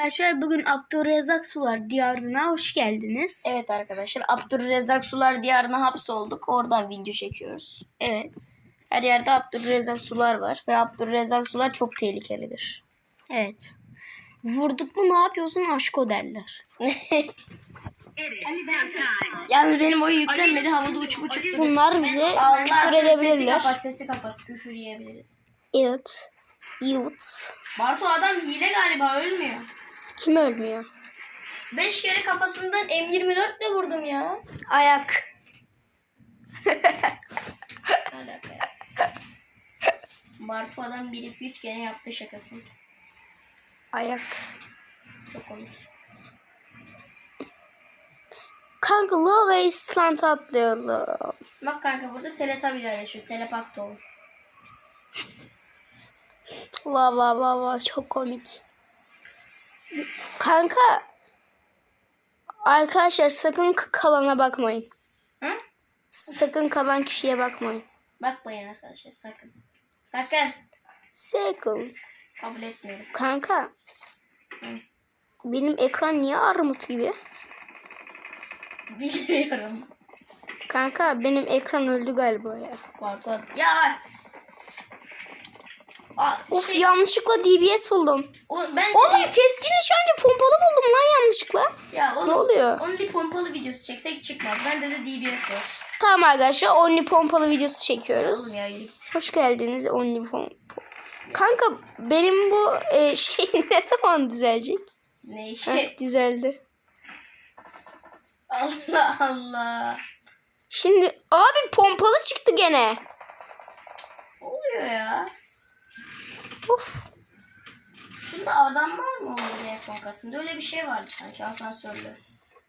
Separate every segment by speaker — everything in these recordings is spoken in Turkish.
Speaker 1: Arkadaşlar bugün Abdurrezzak Sular Diyarı'na hoş geldiniz.
Speaker 2: Evet arkadaşlar Abdurrezzak Sular Diyarı'na hapsolduk. Oradan video çekiyoruz.
Speaker 1: Evet.
Speaker 2: Her yerde Abdurrezzak Sular var. Ve Abdurrezzak Sular çok tehlikelidir.
Speaker 1: Evet. Vurduk mu ne yapıyorsun aşko derler.
Speaker 2: Yalnız benim oyun yüklenmedi. Havada uçup uçup.
Speaker 1: Bunlar bize küfür
Speaker 2: sesi
Speaker 1: edebilirler.
Speaker 2: kapat sesi kapat. Küfür yiyebiliriz.
Speaker 1: Evet. Evet.
Speaker 2: Bartu adam hile galiba ölmüyor.
Speaker 1: Kim ölmüyor?
Speaker 2: 5 kere kafasından M24 de vurdum ya.
Speaker 1: Ayak.
Speaker 2: Ne alaka ya? Bartu adam 1-2-3 gene yaptı şakasını.
Speaker 1: Ayak.
Speaker 2: Çok komik.
Speaker 1: Kanka Love Island atlayalım.
Speaker 2: Bak kanka burada teletabiler yaşıyor. Telepakto.
Speaker 1: Va va va va çok komik. Kanka Arkadaşlar sakın kalana bakmayın.
Speaker 2: Hı?
Speaker 1: Sakın kalan kişiye bakmayın.
Speaker 2: Bakmayın arkadaşlar sakın. Sakın.
Speaker 1: Sakın.
Speaker 2: Kabul etmiyorum.
Speaker 1: Kanka
Speaker 2: Hı.
Speaker 1: benim ekran niye armut gibi?
Speaker 2: Bilmiyorum.
Speaker 1: Kanka benim ekran öldü galiba ya.
Speaker 2: Bartu Ya. Aa,
Speaker 1: Of
Speaker 2: şey,
Speaker 1: yanlışlıkla DBS buldum.
Speaker 2: o, ben
Speaker 1: Oğlum keskin nişancı pompalı buldum lan yanlışlıkla.
Speaker 2: ya oğlum,
Speaker 1: Ne oluyor?
Speaker 2: Only pompalı videosu çeksek çıkmaz. Bende de DBS var.
Speaker 1: Tamam arkadaşlar Only pompalı videosu çekiyoruz.
Speaker 2: Oğlum ya yürü.
Speaker 1: Hoş geldiniz Only pom Kanka benim bu e, şey ne zaman düzelecek?
Speaker 2: Ne
Speaker 1: Heh,
Speaker 2: işe?
Speaker 1: düzeldi.
Speaker 2: Allah Allah.
Speaker 1: Şimdi abi pompalı çıktı gene.
Speaker 2: Ne oluyor ya?
Speaker 1: Of.
Speaker 2: Şunda adam var mı onun en son katında? Öyle bir şey vardı sanki asansörlü.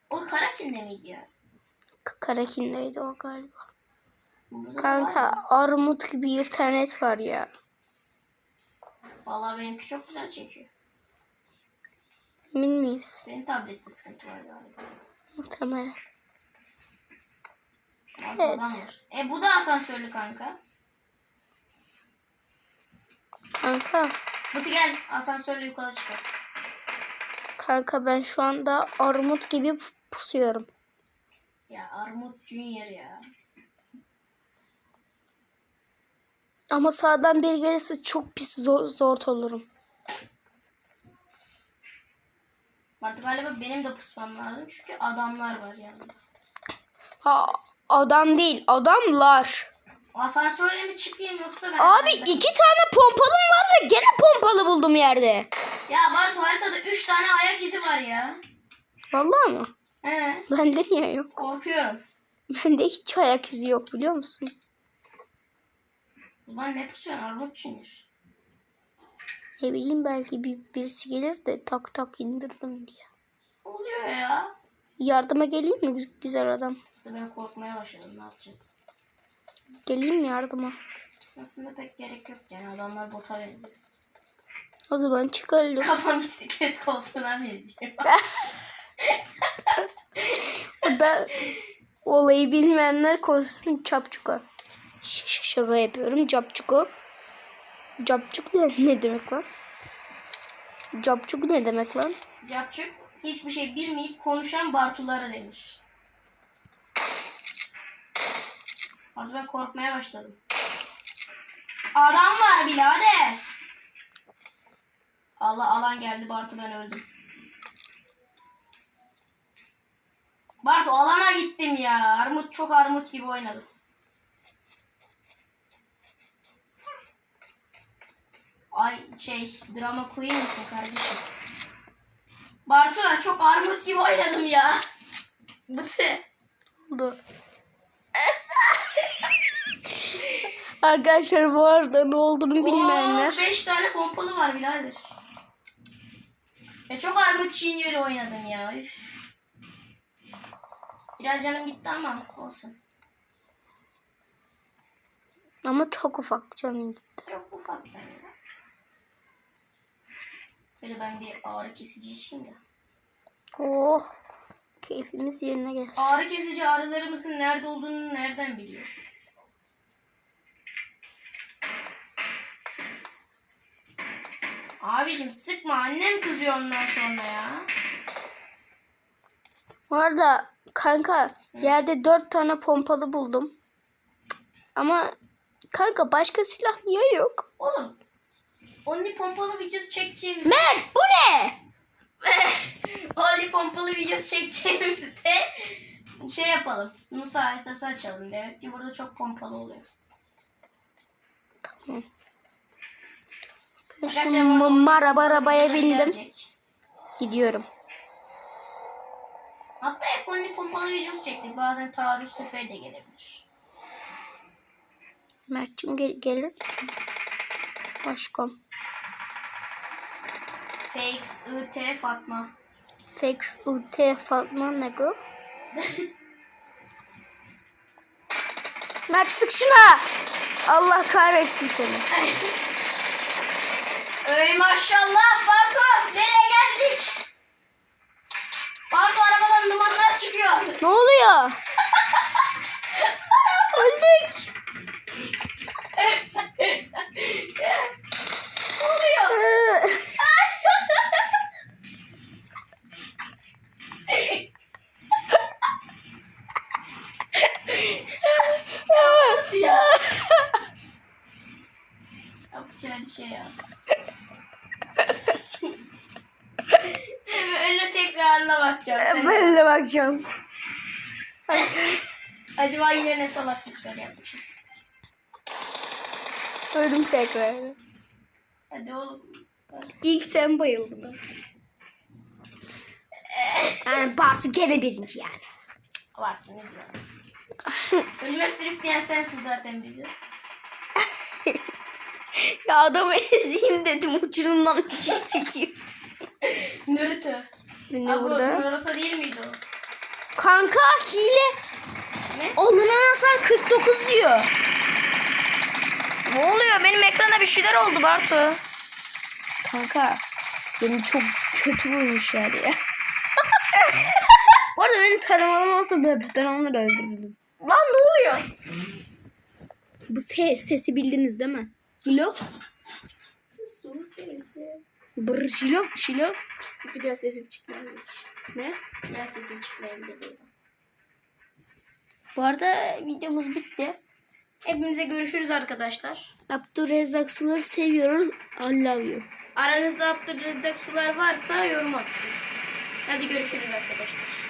Speaker 2: O Karakin'de miydi ya?
Speaker 1: K- Karakin'deydi o galiba.
Speaker 2: Burada da
Speaker 1: Kanka armut gibi internet var ya.
Speaker 2: Vallahi benimki çok güzel çekiyor.
Speaker 1: Emin miyiz?
Speaker 2: Benim tablette sıkıntı var galiba.
Speaker 1: Muhtemelen. Evet.
Speaker 2: E bu da asansörlü kanka.
Speaker 1: Kanka.
Speaker 2: Bıtı gel asansörle yukarı çıkar.
Speaker 1: Kanka ben şu anda armut gibi pu- pusuyorum.
Speaker 2: Ya Armut Junior ya.
Speaker 1: Ama sağdan biri gelirse çok pis zor, zor olurum.
Speaker 2: Artık galiba benim de pusmam lazım çünkü adamlar var yani.
Speaker 1: Ha, adam değil adamlar.
Speaker 2: Asansörle mi çıkayım yoksa ben...
Speaker 1: Abi iki tane pompalım buldum yerde.
Speaker 2: Ya Bart haritada 3 tane ayak izi var ya.
Speaker 1: Vallahi mı?
Speaker 2: He
Speaker 1: Bende niye yok?
Speaker 2: korkuyorum.
Speaker 1: Bende hiç ayak izi yok biliyor musun?
Speaker 2: Zaman ne pusuyorsun Armut Junior?
Speaker 1: Ne bileyim belki bir, birisi gelir de tak tak indiririm diye.
Speaker 2: Oluyor ya?
Speaker 1: Yardıma geleyim mi gü- güzel adam?
Speaker 2: İşte ben korkmaya başladım ne yapacağız?
Speaker 1: Geleyim mi yardıma?
Speaker 2: Aslında pek gerek yok yani adamlar bota benziyor.
Speaker 1: O zaman çıkalım.
Speaker 2: Kafam bisiklet koltuğuna benziyor.
Speaker 1: O da olayı bilmeyenler koşsun çapçuka. Ş- şaka yapıyorum çapçuka. Capçuk ne, ne demek lan? Capçuk ne demek lan?
Speaker 2: Capçuk hiçbir şey bilmeyip konuşan Bartulara demiş. Artık ben korkmaya başladım. Adam var birader. Allah alan geldi Bartu ben öldüm. Bartu alana gittim ya. Armut çok armut gibi oynadım. Ay şey drama queen misin kardeşim? Bartu çok armut gibi oynadım ya. Bıtı.
Speaker 1: Dur. Arkadaşlar bu arada ne olduğunu bilmeyenler.
Speaker 2: 5 tane pompalı var birader. Ya çok armut çiğniyor oynadım ya. Üf. Biraz canım gitti ama olsun.
Speaker 1: Ama çok ufak canım gitti.
Speaker 2: Çok ufak. Böyle ben bir ağrı kesici içeyim de.
Speaker 1: Oh. Keyfimiz yerine gelsin.
Speaker 2: Ağrı kesici ağrılarımızın nerede olduğunu nereden biliyor? Abicim sıkma annem kızıyor ondan sonra ya.
Speaker 1: Bu arada kanka yerde dört tane pompalı buldum. Ama kanka başka silah niye yok?
Speaker 2: Oğlum. Only pompalı videosu çekeceğimiz
Speaker 1: Mert bu ne?
Speaker 2: Only pompalı videosu çekeceğimizde şey yapalım. Musa haritası açalım. Demek ki burada çok pompalı oluyor. Arkadaşlar,
Speaker 1: şu maraba arabaya bindim. Gidiyorum.
Speaker 2: Hatta only pompalı videosu çektik. Bazen taarruz tüfeği de gelebilir.
Speaker 1: Mert'cim gel gelir misin? Başkom.
Speaker 2: Fakes, IT, Fatma.
Speaker 1: Fex UT Fatma Nego. Mert sık şuna. Allah kahretsin seni.
Speaker 2: Ey maşallah Bartu nereye geldik? Bartu arabadan dumanlar çıkıyor.
Speaker 1: Ne oluyor? Öldük.
Speaker 2: ne oluyor? ya. Yapacağın şey ya. Öyle tekrarına bakacağım.
Speaker 1: Ben de bakacağım.
Speaker 2: Acaba yine ne salaklıklar yapmışız?
Speaker 1: Öldüm tekrar.
Speaker 2: Hadi oğlum.
Speaker 1: İlk sen bayıldın. Yani Bartu gene birinci yani.
Speaker 2: Abarttın ne diyorum. Ölüme sürükleyen sensin zaten bizi.
Speaker 1: Ya adamı ezeyim dedim uçurumdan düşüyor çekiyor.
Speaker 2: Naruto.
Speaker 1: Ne
Speaker 2: Abi,
Speaker 1: burada?
Speaker 2: Naruto değil miydi o?
Speaker 1: Kanka hile.
Speaker 2: Ne?
Speaker 1: Alınan hasar 49 diyor.
Speaker 2: Ne oluyor? Benim ekrana bir şeyler oldu Bartu.
Speaker 1: Kanka beni çok kötü vurmuşlar ya. Bu arada beni taramalamazsa ben, ben onları öldürürdüm.
Speaker 2: Lan ne oluyor?
Speaker 1: Bu se- sesi bildiniz değil mi? Şilo?
Speaker 2: Su sesi.
Speaker 1: Brr şilo? Şilo?
Speaker 2: Dur ya sesim çıkmayabilir.
Speaker 1: Ne?
Speaker 2: Ya sesim çıkmayabilir burada.
Speaker 1: Bu arada videomuz bitti.
Speaker 2: Hepinize görüşürüz arkadaşlar.
Speaker 1: Abdurrezzak Suları seviyoruz. I love you.
Speaker 2: Aranızda Abdülrezzak sular varsa yorum atsın. Hadi görüşürüz arkadaşlar.